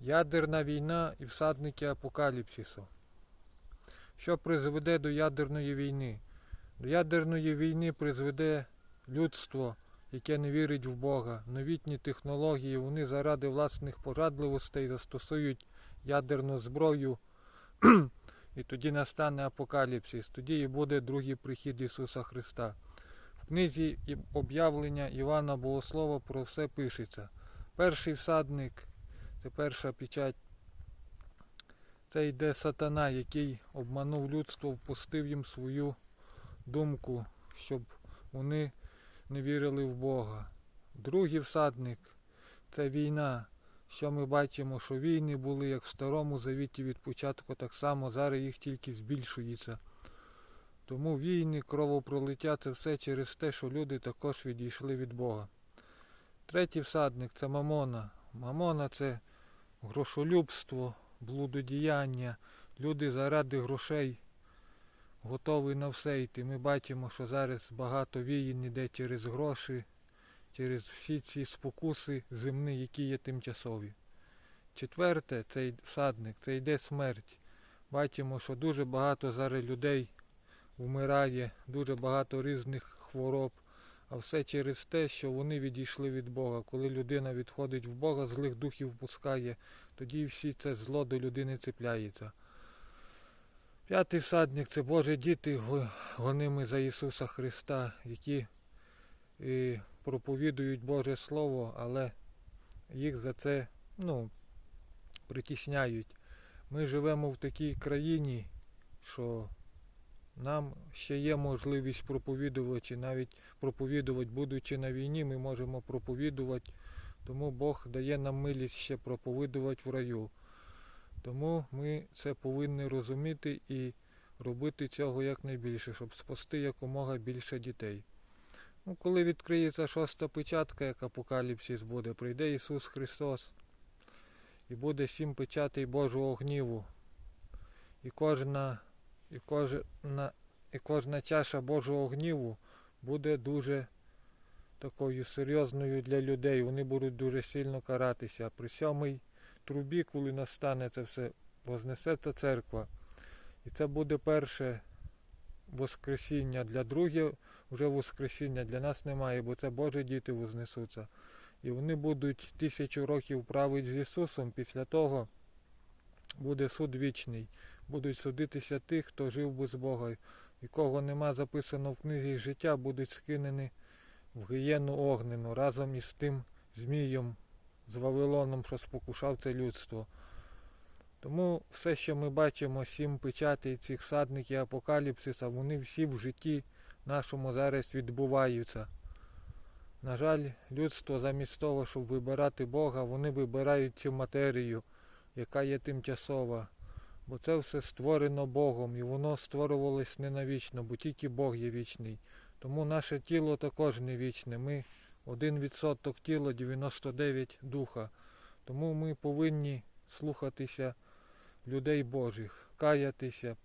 Ядерна війна і всадники апокаліпсису. Що призведе до ядерної війни? До ядерної війни призведе людство, яке не вірить в Бога. Новітні технології, вони заради власних пожадливостей застосують ядерну зброю, і тоді настане апокаліпсис. Тоді і буде другий прихід Ісуса Христа. В книзі об'явлення Івана Богослова про все пишеться. Перший всадник це перша печать. Це йде сатана, який обманув людство, впустив їм свою думку, щоб вони не вірили в Бога. Другий всадник це війна. Що ми бачимо, що війни були як в Старому Завіті від початку, так само зараз їх тільки збільшується. Тому війни, кровопролиття це все через те, що люди також відійшли від Бога. Третій всадник це мамона. Мамона це грошолюбство, блудодіяння. Люди заради грошей готові на все йти. Ми бачимо, що зараз багато війн іде через гроші, через всі ці спокуси земні, які є тимчасові. Четверте, цей всадник, це йде смерть. Бачимо, що дуже багато зараз людей вмирає, дуже багато різних хвороб. А все через те, що вони відійшли від Бога. Коли людина відходить в Бога, злих духів пускає, тоді всі це зло до людини цепляється. П'ятий всадник це Божі діти, гоними за Ісуса Христа, які е, проповідують Боже Слово, але їх за це ну, притісняють. Ми живемо в такій країні, що нам ще є можливість проповідувати, навіть проповідувати, будучи на війні, ми можемо проповідувати, тому Бог дає нам милість ще проповідувати в раю. Тому ми це повинні розуміти і робити цього якнайбільше, щоб спасти якомога більше дітей. Ну, коли відкриється шоста печатка, як апокаліпсис буде, прийде Ісус Христос і буде сім печатей Божого гніву. І кожна, і кожна, і кожна чаша Божого гніву буде дуже такою серйозною для людей. Вони будуть дуже сильно каратися. При сьомій трубі, коли настане це все, вознесеться церква. І це буде перше Воскресіння. Для друге вже Воскресіння для нас немає, бо це Божі діти вознесуться. І вони будуть тисячу років правити з Ісусом. Після того буде суд вічний. Будуть судитися тих, хто жив без Бога. І кого нема записано в книзі життя, будуть скинені в гієну огнену разом із тим Змієм, з Вавилоном, що спокушав це людство. Тому все, що ми бачимо, сім печатей цих садників апокаліпсиса, вони всі в житті нашому зараз відбуваються. На жаль, людство замість того, щоб вибирати Бога, вони вибирають цю матерію, яка є тимчасова. Бо це все створено Богом, і воно створювалось не навічно, бо тільки Бог є вічний. Тому наше тіло також не вічне. Ми 1% тіла, 99 духа. Тому ми повинні слухатися людей Божих, каятися,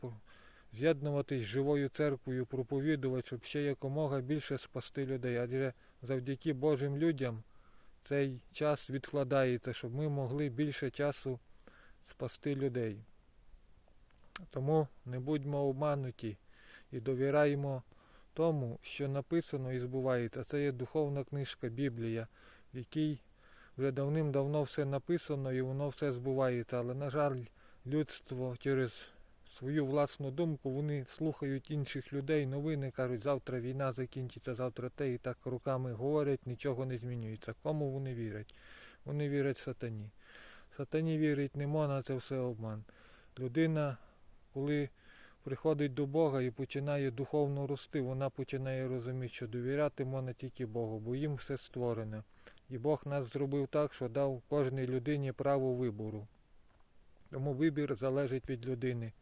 з'єднуватись з живою церквою, проповідувати, щоб ще якомога більше спасти людей. Адже завдяки Божим людям цей час відкладається, щоб ми могли більше часу спасти людей. Тому не будьмо обмануті і довіряємо тому, що написано і збувається. Це є духовна книжка Біблія, в якій вже давним-давно все написано і воно все збувається. Але, на жаль, людство через свою власну думку вони слухають інших людей, новини кажуть, завтра війна закінчиться, завтра те і так руками говорять, нічого не змінюється. Кому вони вірять? Вони вірять сатані. Сатані вірить не можна, це все обман. Людина, коли приходить до Бога і починає духовно рости, вона починає розуміти, що довіряти можна тільки Богу, бо їм все створене. І Бог нас зробив так, що дав кожній людині право вибору. Тому вибір залежить від людини,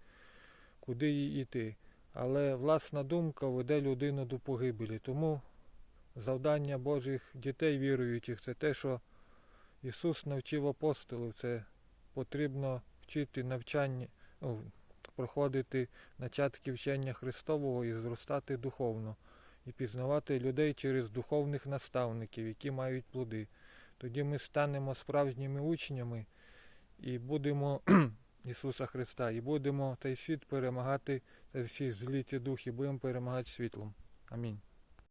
куди їй йти. Але власна думка веде людину до погибелі. Тому завдання Божих дітей віруючих це те, що Ісус навчив апостолів. Це потрібно вчити навчання, проходити начатки вчення Христового і зростати духовно, і пізнавати людей через духовних наставників, які мають плоди. Тоді ми станемо справжніми учнями і будемо Ісуса Христа, і будемо цей світ перемагати, та всі злі ці духи, будемо перемагати світлом. Амінь.